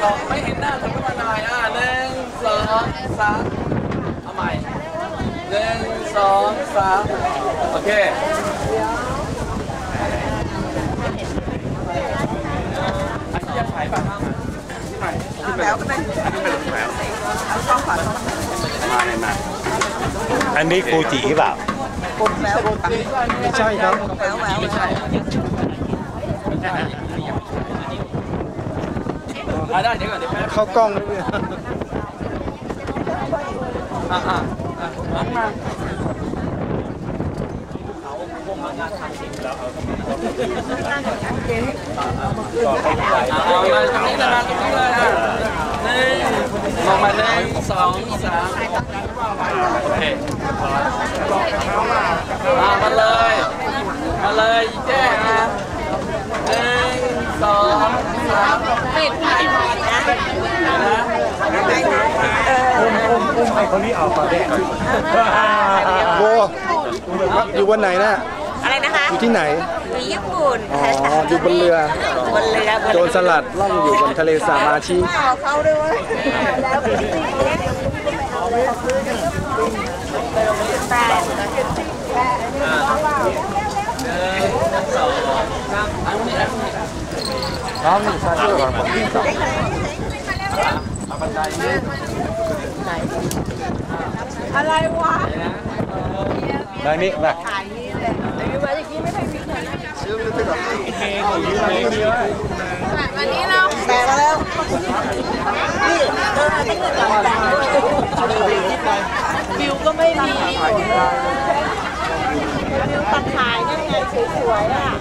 หอกไม่เห็นหน้าทำไมมาหน่อยอะหนึ่งสองสามเอาใหม่หนึ่งสองสามโอเคอันนี้จะถ่ายป่ะที่ใหม่ที่แบบอันงมาเลยมาอันนี้กูจีเปล่าไม่ใช่ครับไม่ใช่ อ่าได้เดี๋ยวก่อนเดี๋ยวแป๊บเข้ากล้องเลยอ่าอ่าอ่าหลังมาเขาพวกมางานทำสิ่งแล้วเอาเอามาตรงนี้เลยมาตรงนี้เลยอะหนึ่งมองมาหนึ่งสองสามโอเคมามาเลย มาเลยแจ้มาหนึ่งสองสามปิดปิดนะนะ อุ้มอุ้มอุ้มไอ้คนนี้ออกก่อนดิโบอยู่วันไหนน่ะอะไรนะคะอยู่ที่ไหนอยู่ญี่ปุ่นอ๋ออยู่บนเรือ บนเรือบนโจรสลัดล่องอยู่บนทะเลสาบมาชีเขาด้วย องนี่ซาเชื่อก่อนผมที่สองอะไรวะทางนี้มาอันนี้เนาะแต่แล้วนี่เออต้องเงินก่อนวิวก็ไม่มีวิวตัดถ่ายนั่นไงสวยๆอะ